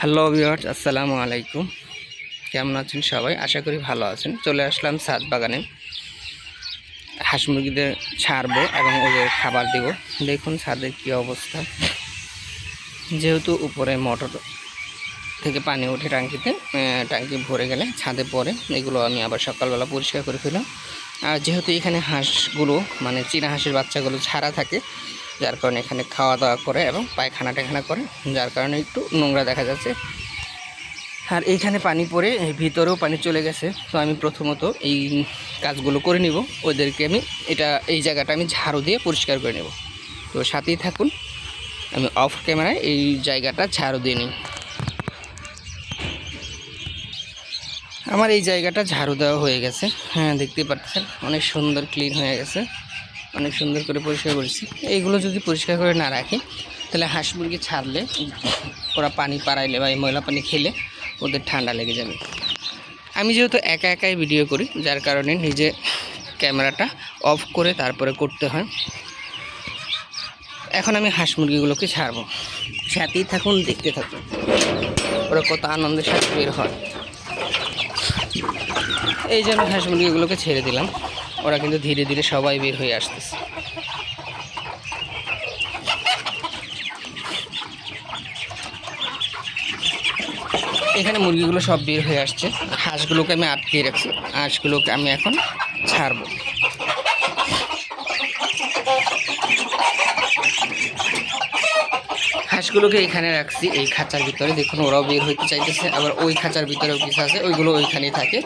Hello viewers, আসসালামু আলাইকুম। কেমন আছেন সবাই? আশা করি ভালো আছেন। চলে আসলাম ছাদ বাগানে। হাঁস মুরগিদের ছাড়বো এবং ওদের খাবার দেব। দেখুন ছাদের কী অবস্থা। যেহেতু উপরে মোটর থেকে পানি ওঠে ট্যাঙ্কিতে ট্যাঙ্কি ভরে গেলে ছাদে পরে এগুলো আমি আবার সকালবেলা পরিষ্কার করে ফেলাম আর যেহেতু এখানে হাঁসগুলো মানে চীনা হাঁসের বাচ্চাগুলো ছাড়া থাকে যার কারণে এখানে খাওয়া দাওয়া করে এবং পায়খানা টায়খানা করে, যার কারণে একটু নোংরা দেখা যাচ্ছে। আর এইখানে পানি পড়ে ভিতরেও পানি চলে গেছে। তো আমি প্রথমত এই কাজগুলো করে নিব। ওদেরকে আমি এটা, এই জায়গাটা আমি ঝাড়ু দিয়ে পরিষ্কার করে নেব। তো সাথেই থাকুন, আমি অফ ক্যামেরায় এই জায়গাটা ঝাড়ু দিয়ে নিই। আমার এই জায়গাটা ঝাড়ু দেওয়া হয়ে গেছে। হ্যাঁ দেখতে পাচ্ছেন, অনেক সুন্দর, ক্লিন হয়ে গেছে। অনেক সুন্দর করে পরিষ্কার করেছি। এইগুলো যদি পরিষ্কার করে না রাখি, তাহলে হাঁস মুরগি ছাড়লে ওরা পানি পাড়াইলে বা এই ময়লা পানি খেলে ওদের ঠান্ডা লেগে যাবে। আমি যেহেতু একা একাই ভিডিও করি, যার কারণে নিজে ক্যামেরাটা অফ করে তারপরে করতে হয়। এখন আমি হাঁস মুরগিগুলোকে ছাড়বো। সাথেই থাকুন, দেখতে থাকুন। ওরা কত আনন্দের সাথে বের হয়। এই যে আমি হাঁস মুরগিগুলোকে ছেড়ে দিলাম। ওরা কিন্তু ধীরে ধীরে সবাই বের হয়ে আসতেছে। এখানে মুরগিগুলো সব বের হয়ে আসছে। হাঁসগুলোকে আমি আটকে রাখছি। হাঁসগুলোকে আমি এখন ছাড়বো। হাঁসগুলোকে এখানে রাখছি। এই খাঁচার ভিতরে দেখুন ওরাও বের হইতে চাইতেছে। আবার ওই খাঁচার ভিতরেও কিছু আছে। ওইগুলো ওইখানেই থাকে।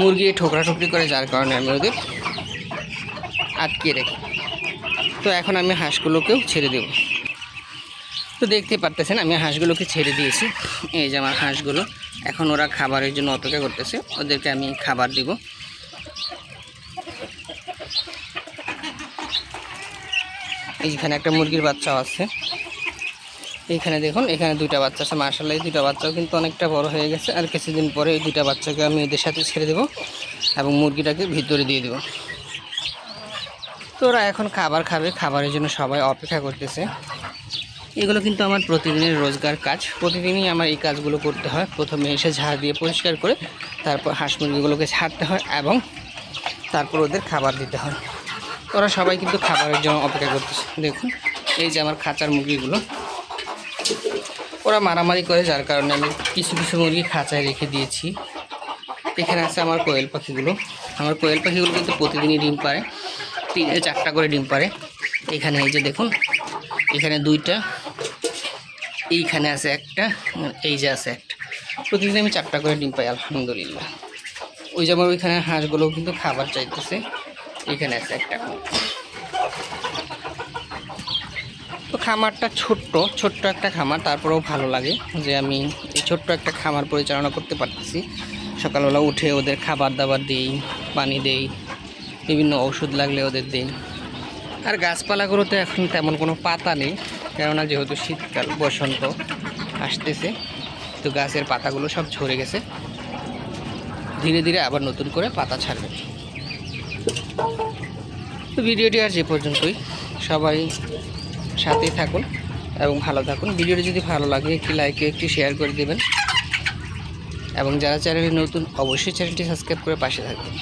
মুরগি ঠোকরা ঠুকরি করে, যার কারণে আমি ওদের আটকে রেখে। তো এখন আমি হাঁসগুলোকেও ছেড়ে দেব। তো দেখতে পারতেছেন, আমি হাঁসগুলোকে ছেড়ে দিয়েছি। এই যে আমার হাঁসগুলো, এখন ওরা খাবারের জন্য অপেক্ষা করতেছে। ওদেরকে আমি খাবার দিব। এইখানে একটা মুরগির বাচ্চাও আছে। এইখানে দেখুন, এখানে দুইটা বাচ্চা আছে। মার্শাল্লাহ এই দুইটা বাচ্চাও কিন্তু অনেকটা বড় হয়ে গেছে। আর কিছুদিন পরে এই দুইটা বাচ্চাকে আমি এদের সাথে ছেড়ে দেবো এবং মুরগিটাকে ভিতরে দিয়ে দেবো। তো ওরা এখন খাবার খাবে, খাবারের জন্য সবাই অপেক্ষা করতেছে। এগুলো কিন্তু আমার প্রতিদিনের রোজগার কাজ। প্রতিদিনই আমার এই কাজগুলো করতে হয়। প্রথমে এসে ঝাড় দিয়ে পরিষ্কার করে তারপর হাঁস মুরগিগুলোকে ছাড়তে হয় এবং তারপর ওদের খাবার দিতে হয়। ওরা সবাই কিন্তু খাবারের জন্য অপেক্ষা করতেছে। দেখুন, এই যে আমার খাঁচার মুরগিগুলো। ওরা মারামারি করে, যার কারণে আমি কিছু কিছু মুরগি খাঁচায় রেখে দিয়েছি। এখানে আছে আমার কোয়েল পাখিগুলো। আমার কোয়েল পাখিগুলো কিন্তু প্রতিদিনই ডিম তিন চারটা করে ডিম পারে এখানে এই যে দেখুন, এখানে দুইটা, এইখানে আছে একটা, এই যে আছে একটা। প্রতিদিন আমি চারটা করে ডিম পাই, আলহামদুলিল্লাহ। ওই যে আমার ওইখানে হাঁসগুলো কিন্তু খাবার চাইতেছে, এখানে আছে একটা তো খামারটা ছোট্ট ছোট্ট একটা খামার, তারপরেও ভালো লাগে যে আমি এই ছোট্ট একটা খামার পরিচালনা করতে পারতেছি। সকালবেলা উঠে ওদের খাবার দাবার দিই, পানি দেই বিভিন্ন ওষুধ লাগলে ওদের দিই। আর গাছপালাগুলোতে এখন তেমন কোনো পাতা নেই, কেননা যেহেতু শীতকাল, বসন্ত আসতেছে, তো গাছের পাতাগুলো সব ঝরে গেছে। ধীরে ধীরে আবার নতুন করে পাতা ছাড়বে। তো ভিডিওটি আর যে পর্যন্তই। সবাই সাথেই থাকুন এবং ভালো থাকুন। ভিডিওটি যদি ভালো লাগে, একটি লাইকে একটি শেয়ার করে দেবেন। এবং যারা চ্যানেলে নতুন, অবশ্যই চ্যানেলটি সাবস্ক্রাইব করে পাশে থাকবেন।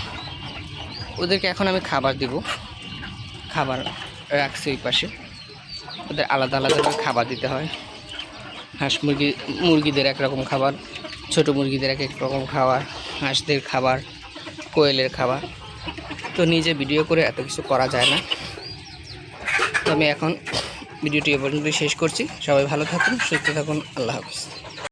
ওদেরকে এখন আমি খাবার দেব। খাবার রাখছি ওই পাশে। ওদের আলাদা আলাদা করে খাবার দিতে হয়। হাঁস মুরগি, মুরগিদের একরকম খাবার, ছোট মুরগিদের এক এক রকম খাবার, হাঁসদের খাবার, কোয়েলের খাবার। তো নিজে ভিডিও করে এত কিছু করা যায় না। তো আমি এখন ভিডিওটি এ পর্যন্তই শেষ করছি। সবাই ভালো থাকুন, সুস্থ থাকুন, আল্লাহ হাফিজ।